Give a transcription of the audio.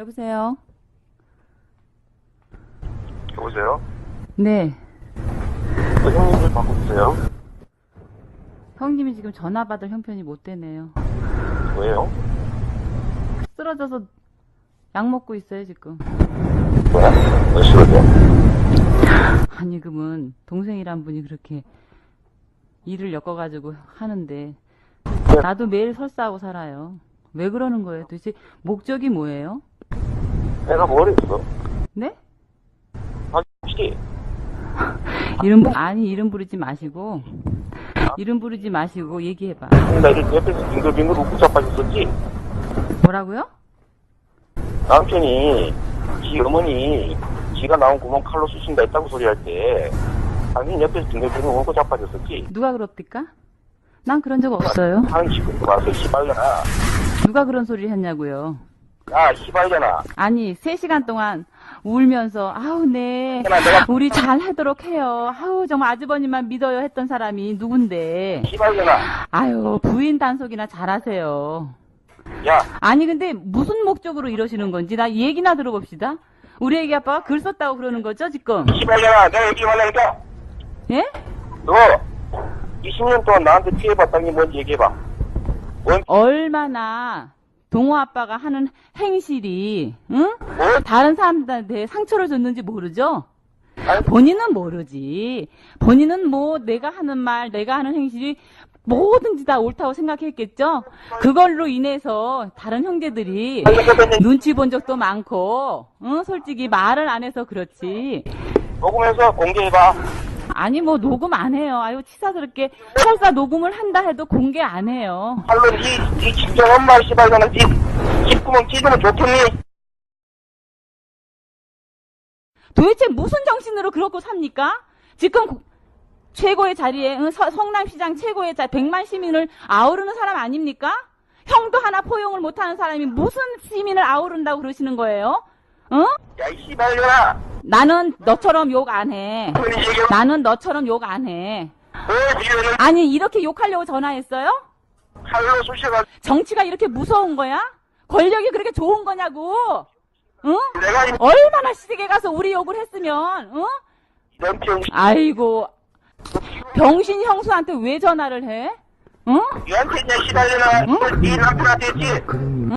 여보세요? 여보세요? 네. 어, 형님들 받고 있어요? 형님이 지금 전화 받을 형편이 못 되네요. 왜요? 쓰러져서 약 먹고 있어요, 지금. 뭐야? 몇 시간이야? 아니, 그러면 동생이란 분이 그렇게 일을 엮어가지고 하는데 나도 매일 설사하고 살아요. 왜 그러는 거예요? 도대체 목적이 뭐예요? 내가 뭘 했어? 네? 솔직히 이름, 부- 아니, 이름 부르지 마시고, 이름 부르지 마시고 얘기해봐. 나를 옆에서 빙글빙글 웃고 자빠졌었지? 뭐라고요? 남편이 지 어머니 지가 나온 구멍 칼로 쑤신다 했다고 소리할 때 당연히 옆에서 빙글빙글 웃고 자빠졌었지? 누가 그럽니까? 난 그런 적 없어요. 한 지금 와서 시발려나 누가 그런 소리를 했냐고요. 야 시발려나 아니, 3시간 동안 울면서, 아우, 네. 내가 우리 잘 하도록 해요. 아우, 정말 아주버님만 믿어요 했던 사람이 누군데. 시발려나 아유, 부인 단속이나 잘하세요. 야 아니, 근데 무슨 목적으로 이러시는 건지 나 얘기나 들어봅시다. 우리 애기 아빠가 글 썼다고 그러는 거죠, 지금? 시발려나 내가 얘기 말라니까 예? 너 20년 동안 나한테 피해봤다는 게 뭔지 얘기해봐 뭔 얼마나 동호 아빠가 하는 행실이, 응? 뭐? 다른 사람들한테 상처를 줬는지 모르죠? 아니, 본인은 모르지. 본인은 뭐 내가 하는 말, 내가 하는 행실이 뭐든지 다 옳다고 생각했겠죠? 그걸로 인해서 다른 형제들이 눈치 본 적도 많고, 응? 솔직히 말을 안 해서 그렇지. 녹음해서 공개해봐 아니, 뭐 녹음 안 해요. 아유, 치사스럽게 설사 녹음을 한다 해도 공개 안 해요. 할로 니, 니 친정 엄마 시발려나 니 집구멍 찢으면 좋겠니? 도대체 무슨 정신으로 그렇고 삽니까? 지금 고- 최고의 자리에 응, 서- 성남시장 최고의 자 100만 시민을 아우르는 사람 아닙니까? 형도 하나 포용을 못하는 사람이 무슨 시민을 아우른다고 그러시는 거예요? 어? 야이 시발려나 나는 너처럼 욕 안 해. 나는 너처럼 욕 안 해. 지금 아니 이렇게 욕하려고 전화했어요? 칼로 쑤셔가 정치가 이렇게 무서운 거야? 권력이 그렇게 좋은 거냐고? 응? 내가 이 얼마나 시댁에 가서 우리 욕을 했으면, 응? 남편 아이고 병신 형수한테 왜 전화를 해? 응? 얘한테 이제 시발려나 니 남편한테 했지?